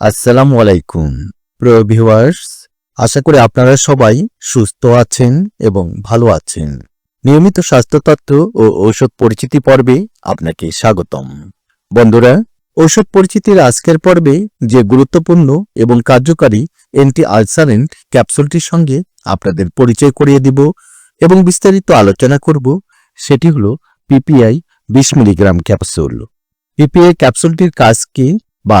আসসালামু আলাইকুম। প্রিয় ভিউয়ার্স আশা করি আপনারা সবাই সুস্থ আছেন এবং ভালো আছেন। নিয়মিত স্বাস্থ্য তথ্য ও ঔষধ পরিচিতি পর্বে আপনাকে স্বাগতম। বন্ধুরা, ঔষধ পরিচিতির আজকের পর্বে যে গুরুত্বপূর্ণ এবং কার্যকারী অ্যান্টি আলসারেন্ট ক্যাপসুলটির সঙ্গে আপনাদের পরিচয় করিয়ে দিব এবং বিস্তারিত আলোচনা করব, সেটি হলো পিপিআই বিশ মিলিগ্রাম ক্যাপসুল। পিপিআই ক্যাপসুলটির কাজ কি বা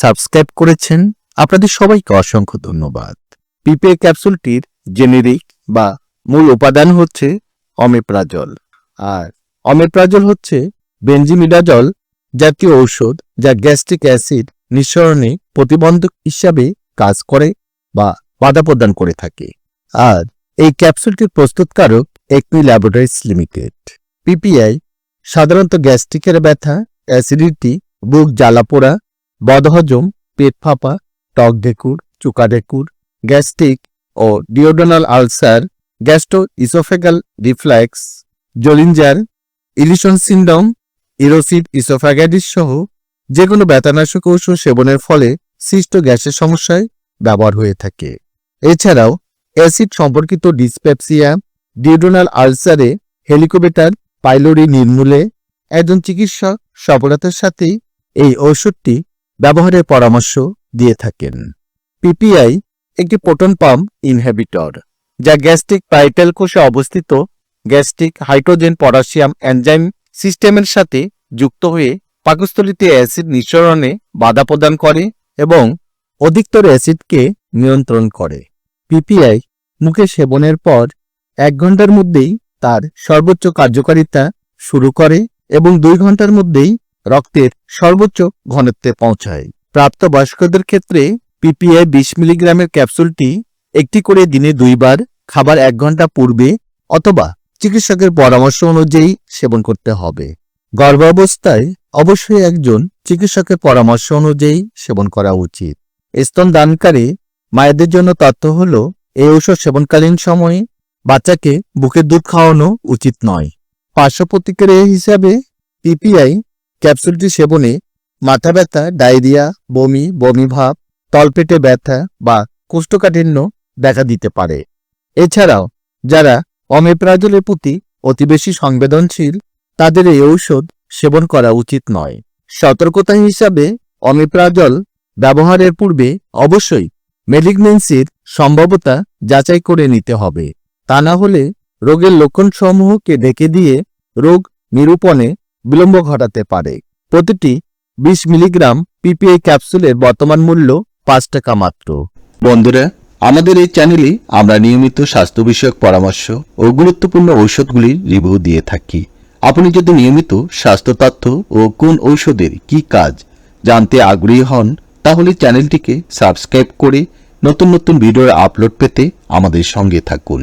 সাবস্ক্রাইব করেছেন আপনাদের সবাইকে অসংখ্য ধন্যবাদ। পিপে ক্যাপসুলটির জেনেরিক বা মূল উপাদান হচ্ছে অমেপ্রাজল। আর অমেপ্রাজল হচ্ছে বেনজিমিডাজল জাতীয় ঔষধ যা গ্যাস্ট্রিক অ্যাসিড নিঃসরণে প্রতিবন্ধক হিসাবে কাজ করে বা বাধা প্রদান করে থাকে। আর এই ক্যাপসুলটির প্রস্তুতকারক একমি ল্যাবরেটরিজ লিমিটেড। পিপিআই সাধারণত গ্যাস্ট্রিকের ব্যথা, অ্যাসিডিটি বুক জ্বালাপোড়া বদহজম, পেট ফাঁপা, টক ঢেকুর, চুকা ঢেকুর, গ্যাস্ট্রিক ও duodenal ulcer gastro oesophageal reflux Zollinger, Ellison syndrome erosive oesophagitis সহ যে কোনো ব্যথানাশক ঔষধ সেবনের ফলে সৃষ্ট গ্যাসের সমস্যায় ব্যবহার হয়ে থাকে। এছাড়াও অ্যাসিড সম্পর্কিত ডিসপ্যাপসিয়া ডিওডোনাল আলসারে হেলিকোবেটার পাইলোরি নির্মূলে একজন চিকিৎসক সফলতার সাথেই এই ঔষধটি ব্যবহারের পরামর্শ দিয়ে থাকেন। পিপিআই একটি প্রোটন পাম্প ইনহেবিটর, যা গ্যাস্ট্রিক পাইটাল কোষে অবস্থিত গ্যাস্ট্রিক হাইড্রোজেন পটাশিয়াম এনজাইম সিস্টেমের সাথে যুক্ত হয়ে পাকস্থলিতে অ্যাসিড নিঃসরণে বাধা প্রদান করে এবং অধিকতর অ্যাসিডকে নিয়ন্ত্রণ করে। পিপিআই মুখে সেবনের পর এক ঘণ্টার মধ্যেই তার সর্বোচ্চ কার্যকারিতা শুরু করে এবং দুই ঘণ্টার মধ্যেই রক্তের সর্বোচ্চ ঘনত্বে পৌঁছায়। প্রাপ্তবয়স্কদের ক্ষেত্রে পিপিআই বিশ মিলিগ্রামের ক্যাপসুলটি একটি করে দিনে দুইবার খাবার এক ঘণ্টা পূর্বে অথবা চিকিৎসকের পরামর্শ অনুযায়ী সেবন করতে হবে। গর্ভাবস্থায় অবশ্যই একজন চিকিৎসকের পরামর্শ অনুযায়ী সেবন করা উচিত। স্তন দানকারী মায়েদের জন্য তথ্য হল, এই ঔষধ সেবনকালীন সময়ে বাচ্চাকে বুকের দুধ খাওয়ানো উচিত নয়। পার্শ্ব প্রতিক্রিয়া হিসাবে পিপিআই ক্যাপসুলটি সেবনে মাথা ব্যথা, ডায়রিয়া, বমি বমি ভাব, তলপেটে ব্যথা বা কোষ্ঠকাঠিন্য দেখা দিতে পারে। এছাড়াও, যারা অমেপ্রাজলের প্রতি অতি বেশি সংবেদনশীল, তাদের এই ঔষধ সেবন করা উচিত নয়। সতর্কতা হিসাবে অমেপ্রাজল ব্যবহারের পূর্বে অবশ্যই মেলিগনেন্সির সম্ভাবতা যাচাই করে নিতে হবে। তা না হলে রোগের লক্ষণসমূহকে ঢেকে দিয়ে রোগ নিরূপণে বিলম্ব ঘটাতে পারে। প্রতিটি বিশ মিলিগ্রাম পিপিআই ক্যাপসুলের বর্তমান মূল্য পাঁচ টাকা মাত্র। বন্ধুরা, আমাদের এই চ্যানেলে আমরা নিয়মিত স্বাস্থ্য বিষয়ক পরামর্শ ও গুরুত্বপূর্ণ ঔষধগুলির রিভিউ দিয়ে থাকি। আপনি যদি নিয়মিত স্বাস্থ্য তথ্য ও কোন ঔষধের কি কাজ জানতে আগ্রহী হন, তাহলে চ্যানেলটিকে সাবস্ক্রাইব করে নতুন নতুন ভিডিওর আপলোড পেতে আমাদের সঙ্গে থাকুন।